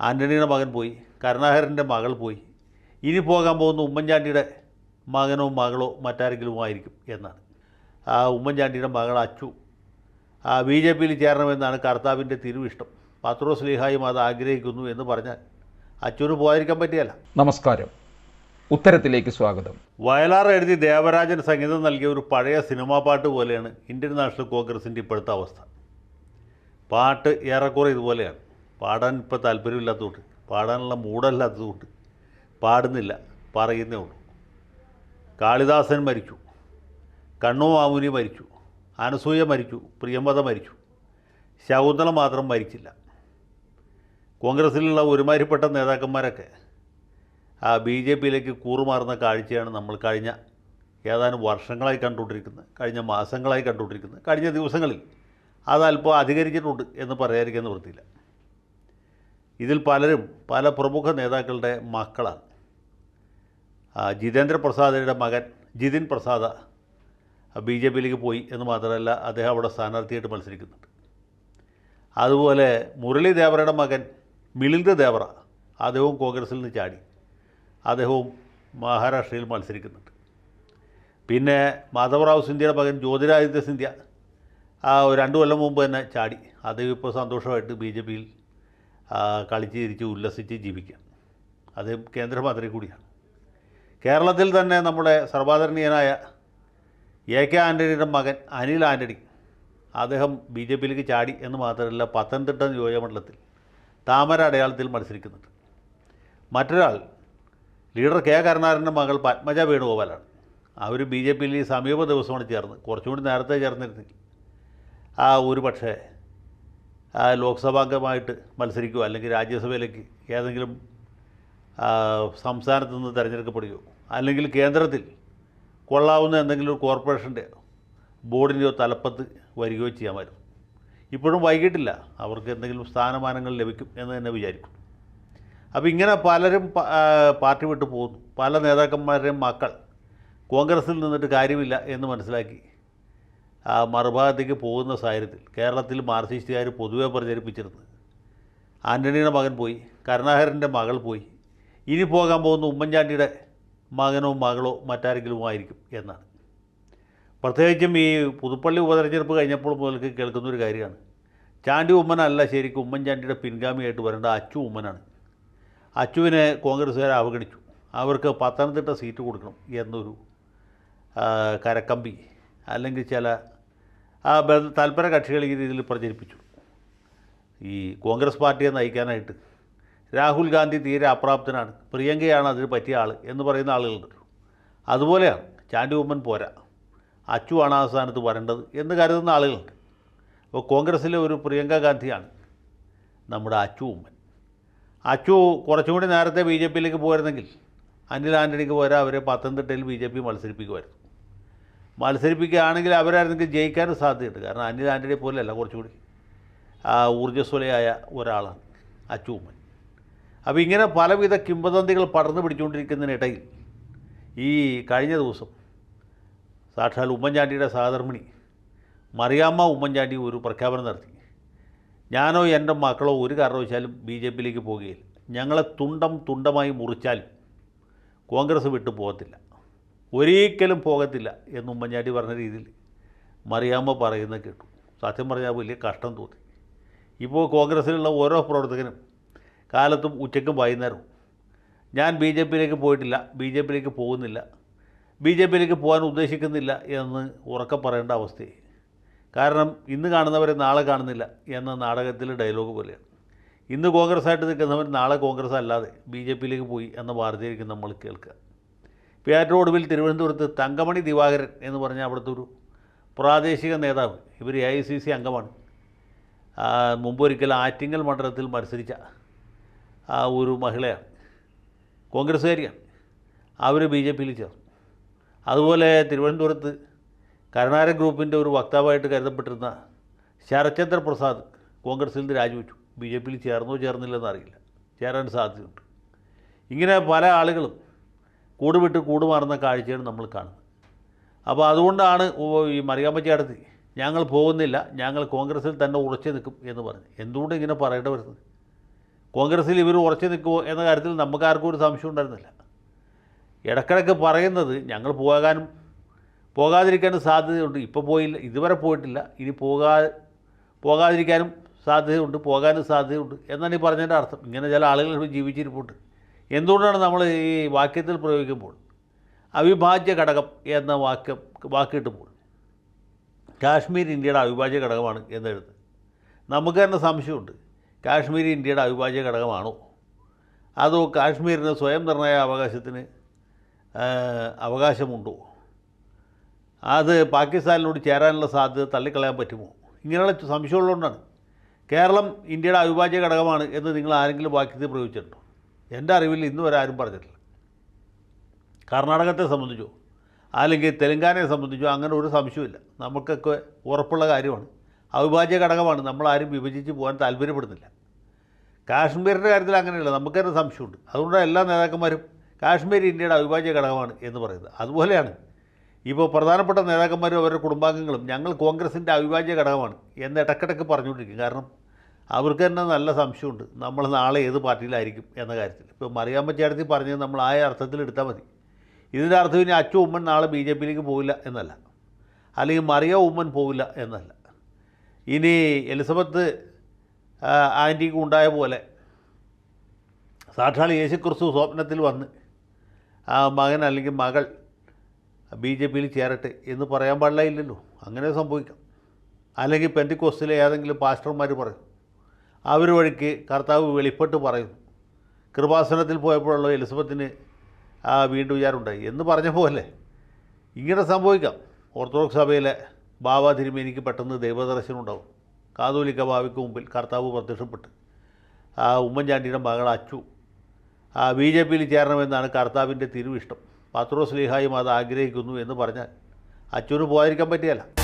ആന്റണിയുടെ മകൻ പോയി കരുണാകരന്റെ മകൾ പോയി. ഇനി പോകാൻ പോകുന്ന ഉമ്മൻചാണ്ടിയുടെ മകനോ മകളോ മറ്റാരെങ്കിലും ആയിരിക്കും എന്നാണ്. ആ ഉമ്മൻചാണ്ടിയുടെ മകൾ അച്ചു. ആ ബി ജെ പിയിൽ ചേരണമെന്നാണ് കർത്താവിന്റെ തിരുവിഷ്ടം. പത്രോ സ്ലീഹായും അത് ആഗ്രഹിക്കുന്നു എന്ന് പറഞ്ഞാൽ അച്ചുവിന് പോകാതിരിക്കാൻ പറ്റിയല്ല. നമസ്കാരം. ഉത്തരത്തിലേക്ക് സ്വാഗതം. വയലാർ എഴുതി ദേവരാജൻ സംഗീതം നൽകിയ ഒരു പഴയ സിനിമാ പാട്ട് പോലെയാണ് ഇന്ത്യൻ നാഷണൽ കോൺഗ്രസിന്റെ ഇപ്പോഴത്തെ അവസ്ഥ. പാട്ട് ഏറെക്കുറെ ഇതുപോലെയാണ്. പാടാൻ ഇപ്പോൾ താല്പര്യമില്ലാത്തതുകൊണ്ട് പാടാനുള്ള മൂടല്ലാത്തതുകൊണ്ട് പാടുന്നില്ല പറയുന്നേ ഉള്ളൂ. കാളിദാസൻ മരിച്ചു കണ്ണോ മാമുനി മരിച്ചു അനസൂയ മരിച്ചു പ്രിയംവത മരിച്ചു ശകുന്തള മാത്രം മരിച്ചില്ല. കോൺഗ്രസ്സിലുള്ള ഒരുമാതിരിപ്പെട്ട നേതാക്കന്മാരൊക്കെ ആ ബി ജെ പിയിലേക്ക് കൂറുമാറുന്ന കാഴ്ചയാണ് നമ്മൾ കഴിഞ്ഞ ഏതാനും വർഷങ്ങളായി കണ്ടുകൊണ്ടിരിക്കുന്നത് കഴിഞ്ഞ മാസങ്ങളായി കണ്ടുകൊണ്ടിരിക്കുന്നത് കഴിഞ്ഞ ദിവസങ്ങളിൽ അതല്പം അധികരിച്ചിട്ടുണ്ട് എന്ന് പറയാതിരിക്കാൻ നിവൃത്തിയില്ല. ഇതിൽ പലരും പല പ്രമുഖ നേതാക്കളുടെ മക്കളാണ്. ജിതേന്ദ്ര പ്രസാദിന്റെ മകൻ ജിതിൻ പ്രസാദ ബി ജെ പിയിലേക്ക് പോയി എന്ന് മാത്രമല്ല അദ്ദേഹം അവിടെ സ്ഥാനാർത്ഥിയായിട്ട് മത്സരിക്കുന്നുണ്ട്. അതുപോലെ മുരളി ദേവറയുടെ മകൻ മിലിന്ദ് ദേവറ അദ്ദേഹവും കോൺഗ്രസിൽ നിന്ന് ചാടി. അദ്ദേഹവും മഹാരാഷ്ട്രയിൽ മത്സരിക്കുന്നുണ്ട്. പിന്നെ മാധവറാവ് സിന്ധ്യയുടെ മകൻ ജ്യോതിരാദിത്യ സിന്ധ്യ ആ രണ്ട് കൊല്ലം മുമ്പ് തന്നെ ചാടി. അദ്ദേഹം ഇപ്പോൾ സന്തോഷമായിട്ട് ബി ജെ പിയിൽ കളിച്ച് ചിരിച്ച് ഉല്ലസിച്ച് ജീവിക്കാം. അത് കേന്ദ്രമന്ത്രി കൂടിയാണ്. കേരളത്തിൽ തന്നെ നമ്മുടെ സർവാദരണീയനായ എ കെ ആന്റണിയുടെ മകൻ അനിൽ ആന്റണി അദ്ദേഹം ബി ജെ പിയിലേക്ക് ചാടി എന്ന് മാത്രമല്ല പത്തനംതിട്ട നിയോജകമണ്ഡലത്തിൽ താമര അടയാളത്തിൽ മത്സരിക്കുന്നുണ്ട്. മറ്റൊരാൾ ലീഡർ കെ കരുണാകരന്റെ മകൾ പത്മജ വേണുഗോപാലാണ്. അവർ ബി ജെ പിയിൽ സമീപ ദിവസമാണ് ചേർന്ന് കുറച്ചുകൂടി നേരത്തെ ചേർന്നിരുന്നെങ്കിൽ ആ ഒരു പക്ഷേ ലോക്സഭാംഗമായിട്ട് മത്സരിക്കുകയോ അല്ലെങ്കിൽ രാജ്യസഭയിലേക്ക് ഏതെങ്കിലും സംസ്ഥാനത്ത് നിന്ന് തിരഞ്ഞെടുക്കപ്പെടുകയോ? അല്ലെങ്കിൽ കേന്ദ്രത്തിൽ കൊള്ളാവുന്ന എന്തെങ്കിലും ഒരു കോർപ്പറേഷന്റെ ബോർഡിന്റെയോ തലപ്പത്ത് വരികയോ ചെയ്യാമായിരുന്നു ഇപ്പോഴും വൈകിട്ടില്ല. അവർക്ക് എന്തെങ്കിലും സ്ഥാനമാനങ്ങൾ ലഭിക്കും എന്ന് തന്നെ വിചാരിക്കും. അപ്പോൾ ഇങ്ങനെ പലരും പാർട്ടി വിട്ടു പോകുന്നു. പല നേതാക്കന്മാരുടെയും മക്കൾ കോൺഗ്രസിൽ നിന്നിട്ട് കാര്യമില്ല എന്ന് മനസ്സിലാക്കി മറുഭാഗത്തേക്ക് പോകുന്ന സാഹചര്യത്തിൽ കേരളത്തിൽ മാർക്സിസ്റ്റുകാർ പൊതുവെ പ്രചരിപ്പിച്ചിരുന്നത്. ആന്റണിയുടെ മകൻ പോയി കരുണാകരന്റെ മകൾ പോയി. ഇനി പോകാൻ പോകുന്ന ഉമ്മൻചാണ്ടിയുടെ മകനോ മകളോ മറ്റാരെങ്കിലും ആയിരിക്കും എന്നാണ്. പ്രത്യേകിച്ചും ഈ പുതുപ്പള്ളി ഉപതെരഞ്ഞെടുപ്പ് കഴിഞ്ഞപ്പോൾ മുതൽക്ക് കേൾക്കുന്ന ഒരു കാര്യമാണ്. ചാണ്ടി ഉമ്മനല്ല ശരിക്കും ഉമ്മൻചാണ്ടിയുടെ പിൻഗാമിയായിട്ട് വരേണ്ട അച്ചു ഉമ്മനാണ്. അച്ചുവിനെ കോൺഗ്രസ്സുകാർ അവഗണിച്ചു. അവർക്ക് പത്തനംതിട്ട സീറ്റ് കൊടുക്കണം എന്നൊരു കരക്കമ്പി അല്ലെങ്കിൽ ചില ആ താല്പര്യ കക്ഷികൾ ഈ രീതിയിൽ പ്രചരിപ്പിച്ചു. ഈ കോൺഗ്രസ് പാർട്ടിയെ നയിക്കാനായിട്ട്. രാഹുൽ ഗാന്ധി തീരെ അപ്രാപ്തനാണ്. പ്രിയങ്കയാണ് അതിന് പറ്റിയ ആൾ എന്ന് പറയുന്ന ആളുകളുണ്ട് അതുപോലെയാണ് ചാണ്ടി ഉമ്മൻ പോരാ. അച്ചുവാണ് ആ സ്ഥാനത്ത് വരേണ്ടത് എന്ന് കരുതുന്ന ആളുകളുണ്ട്. അപ്പോൾ കോൺഗ്രസ്സിലെ ഒരു പ്രിയങ്ക ഗാന്ധിയാണ് നമ്മുടെ അച്ചു ഉമ്മൻ. അച്ചു കുറച്ചും കൂടി നേരത്തെ ബി ജെ പിയിലേക്ക് പോയിരുന്നെങ്കിൽ അനിൽ ആന്റണിക്ക് പോരാ അവരെ പത്തനംതിട്ടയിൽ ബി ജെ പി മത്സരിപ്പിക്കുമായിരുന്നു. മത്സരിപ്പിക്കുകയാണെങ്കിൽ അവരായിരുന്നെങ്കിൽ ജയിക്കാനും സാധ്യതയുണ്ട്. കാരണം അനിൽ ആന്റണിയെ പോലെയല്ല കുറച്ചുകൂടി. ഊർജസ്വലയായ ഒരാളാണ് അച്ചൂമ്മൻ. അപ്പോൾ ഇങ്ങനെ പലവിധ കിംവദന്തികൾ പടർന്നു പിടിച്ചുകൊണ്ടിരിക്കുന്നതിനിടയിൽ ഈ കഴിഞ്ഞ ദിവസം സാക്ഷാൽ ഉമ്മൻചാണ്ടിയുടെ സഹധർമ്മിണി മറിയാമ്മ ഉമ്മൻചാണ്ടി ഒരു പ്രഖ്യാപനം നടത്തി. ഞാനോ എന്റെ മക്കളോ ഒരു കാരണവശാലും ബി ജെ പിയിലേക്ക് പോകുകയില്ല. ഞങ്ങളെ തുണ്ടം തുണ്ടമായി മുറിച്ചാലും കോൺഗ്രസ് വിട്ടു പോകത്തില്ല. ഒരിക്കലും പോകത്തില്ല എന്ന് ഉമ്മൻചാണ്ടി പറഞ്ഞ രീതിയിൽ മറിയാമ്മ പറയുന്ന കേട്ടു. സത്യം പറഞ്ഞാൽ വലിയ കഷ്ടം തോന്നി. ഇപ്പോൾ കോൺഗ്രസ്സിലുള്ള ഓരോ പ്രവർത്തകനും കാലത്തും ഉച്ചയ്ക്കും വൈകുന്നേരവും. ഞാൻ ബി ജെ പിയിലേക്ക് പോയിട്ടില്ല ബി ജെ പിയിലേക്ക് പോകുന്നില്ല ബി ജെ പിയിലേക്ക് പോകാൻ ഉദ്ദേശിക്കുന്നില്ല എന്ന് ഉറക്കെ പറയേണ്ട അവസ്ഥയായി. കാരണം ഇന്ന് കാണുന്നവരെ നാളെ കാണുന്നില്ല എന്ന നാടകത്തിലെ ഡയലോഗ് പോലെയാണ്. ഇന്ന് കോൺഗ്രസ് ആയിട്ട് നിൽക്കുന്നവർ നാളെ കോൺഗ്രസ് അല്ലാതെ ബി ജെ പിയിലേക്ക് പോയി എന്ന വാർത്തയായിരിക്കും നമ്മൾ കേൾക്കുക. ഏറ്റവും ഒടുവിൽ തിരുവനന്തപുരത്ത് തങ്കമണി ദിവാകരൻ എന്ന് പറഞ്ഞ അവിടുത്തെ ഒരു പ്രാദേശിക നേതാവ്. ഇവർ എ ഐ സി സി അംഗമാണ്. മുമ്പൊരിക്കൽ ആറ്റിങ്ങൽ മണ്ഡലത്തിൽ മത്സരിച്ച ആ ഒരു മഹിളയാണ്. കോൺഗ്രസ്സുകാരിയാണ്. അവർ ബി ജെ പിയിൽ ചേർന്നു. അതുപോലെ തിരുവനന്തപുരത്ത് കരുണാര ഗ്രൂപ്പിന്റെ ഒരു വക്താവായിട്ട് കരുതപ്പെട്ടിരുന്ന ശരത്ചന്ദ്ര പ്രസാദ് കോൺഗ്രസിൽ നിന്ന് രാജിവെച്ചു. ബി ജെ പിയിൽ ചേർന്നോ ചേർന്നില്ലെന്ന് അറിയില്ല. ചേരാൻ സാധ്യതയുണ്ട്. ഇങ്ങനെ പല ആളുകളും കൂടുവിട്ട് കൂടുമാറുന്ന കാഴ്ചയാണ് നമ്മൾ കാണുന്നത്. അപ്പോൾ അതുകൊണ്ടാണ് ഈ മറിയാമ്പറ്റി അടുത്ത് ഞങ്ങൾ പോകുന്നില്ല ഞങ്ങൾ കോൺഗ്രസ്സിൽ തന്നെ ഉറച്ചു നിൽക്കും എന്ന് പറഞ്ഞു. എന്തുകൊണ്ട് ഇങ്ങനെ പറയേണ്ടി വരുന്നത്? കോൺഗ്രസ്സിൽ ഇവർ ഉറച്ചു നിൽക്കുമോ എന്ന കാര്യത്തിൽ നമുക്കാർക്കും ഒരു സംശയം ഉണ്ടായിരുന്നില്ല. ഇടക്കിടക്ക് പറയുന്നത് ഞങ്ങൾ പോകാനും പോകാതിരിക്കാനും സാധ്യതയുണ്ട് ഇപ്പോൾ പോയില്ല ഇതുവരെ പോയിട്ടില്ല ഇനി പോകാ പോകാതിരിക്കാനും സാധ്യതയുണ്ട് പോകാനും സാധ്യതയുണ്ട് എന്നാണ് ഈ പറഞ്ഞതിന്റെ അർത്ഥം. ഇങ്ങനെ ചില ആളുകൾ ജീവിച്ചിരിപ്പുണ്ട്. എന്തുകൊണ്ടാണ് നമ്മൾ ഈ വാക്യത്തിൽ പ്രയോഗിക്കുമ്പോൾ അവിഭാജ്യ ഘടകം എന്ന വാക്യം വാക്കിട്ടുമ്പോൾ കാശ്മീർ ഇന്ത്യയുടെ അവിഭാജ്യ ഘടകമാണ് എന്നെഴുതുന്നത് നമുക്ക് തന്നെ സംശയമുണ്ട്. കാശ്മീർ ഇന്ത്യയുടെ അവിഭാജ്യ ഘടകമാണോ? അതോ കാശ്മീരിന് സ്വയം നിർണയ അവകാശത്തിന് അവകാശമുണ്ടോ? അത് പാകിസ്ഥാനിനോട് ചേരാനുള്ള സാധ്യത തള്ളിക്കളയാൻ പറ്റുമോ? ഇങ്ങനെയുള്ള സംശയമുള്ളതുകൊണ്ടാണ്. കേരളം ഇന്ത്യയുടെ അവിഭാജ്യ ഘടകമാണ് എന്ന് നിങ്ങൾ ആരെങ്കിലും വാക്യത്തിൽ പ്രയോഗിച്ചിട്ടുണ്ടോ? എന്റെ അറിവിൽ ഇന്ന് വരെ ആരും പറഞ്ഞിട്ടില്ല. കർണാടകത്തെ സംബന്ധിച്ചോ അല്ലെങ്കിൽ തെലങ്കാനയെ സംബന്ധിച്ചോ അങ്ങനെ ഒരു സംശയമില്ല നമുക്കൊക്കെ ഉറപ്പുള്ള കാര്യമാണ്. അവിഭാജ്യ ഘടകമാണ്. നമ്മളാരും വിഭജിച്ച് പോകാൻ താല്പര്യപ്പെടുന്നില്ല. കാശ്മീരിന്റെ കാര്യത്തിൽ അങ്ങനെയല്ല നമുക്ക് തന്നെ സംശയമുണ്ട്. അതുകൊണ്ടാണ് എല്ലാ നേതാക്കന്മാരും കാശ്മീർ ഇന്ത്യയുടെ അവിഭാജ്യ ഘടകമാണ് എന്ന് പറയുന്നത്. അതുപോലെയാണ് ഇപ്പോൾ പ്രധാനപ്പെട്ട നേതാക്കന്മാരും അവരുടെ കുടുംബാംഗങ്ങളും ഞങ്ങൾ കോൺഗ്രസിന്റെ അവിഭാജ്യ ഘടകമാണ് എന്ന് ഇടക്കിടക്ക് പറഞ്ഞുകൊണ്ടിരിക്കും. കാരണം അവർക്ക് തന്നെ നല്ല സംശയമുണ്ട്. നമ്മൾ നാളെ ഏത് പാർട്ടിയിലായിരിക്കും എന്ന കാര്യത്തിൽ. ഇപ്പോൾ മറിയാമ്മ ചേട്ടത്തി പറഞ്ഞത് നമ്മൾ ആ അർത്ഥത്തിൽ എടുത്താൽ മതി. ഇതിന്റെ അർത്ഥം ഇനി അച്ചു ഉമ്മൻ നാളെ ബി ജെ പിയിലേക്ക് പോവില്ല എന്നല്ല. അല്ലെങ്കിൽ മറിയ ഉമ്മൻ പോവില്ല എന്നല്ല. ഇനി എലിസബത്ത് ആന്റിക്ക് ഉണ്ടായ പോലെ സാക്ഷാൽ യേശുക്രിസ്തു സ്വപ്നത്തിൽ വന്ന് ആ മകൻ അല്ലെങ്കിൽ മകൾ ബി ജെ പിയിൽ ചേരട്ടെ എന്ന് പറയാൻ പാടില്ല ഇല്ലല്ലോ അങ്ങനെ സംഭവിക്കാം. അല്ലെങ്കിൽ പെന്റിക്കോസ്റ്റിലെ ഏതെങ്കിലും പാസ്റ്റർമാർ പറയും. അവർ വഴിക്ക് കർത്താവ് വെളിപ്പെട്ട് പറയുന്നു. കൃപാസനത്തിൽ പോയപ്പോഴുള്ള എലിസബത്തിന് ആ വീണ്ടും വിചാരമുണ്ടായി. എന്ന് പറഞ്ഞ പോലെ ഇങ്ങനെ സംഭവിക്കാം. ഓർത്തഡോക്സ് സഭയിലെ ബാബ തിരുമേനിക്ക് പെട്ടെന്ന് ദൈവദർശനം ഉണ്ടാവും കാതോലിക്ക ബാവയ്ക്ക് മുമ്പിൽ കർത്താവ് പ്രത്യക്ഷപ്പെട്ട് ആ ഉമ്മൻചാണ്ടിയുടെ മകൾ അച്ചു ആ ബി ജെ പിയിൽ ചേരണമെന്നാണ് കർത്താവിന്റെ തിരുവിഷ്ടം. പത്രോസ് ലീഹായും അത് ആഗ്രഹിക്കുന്നു എന്ന് പറഞ്ഞാൽ അച്ചുവിന് പോകാതിരിക്കാൻ പറ്റിയല്ല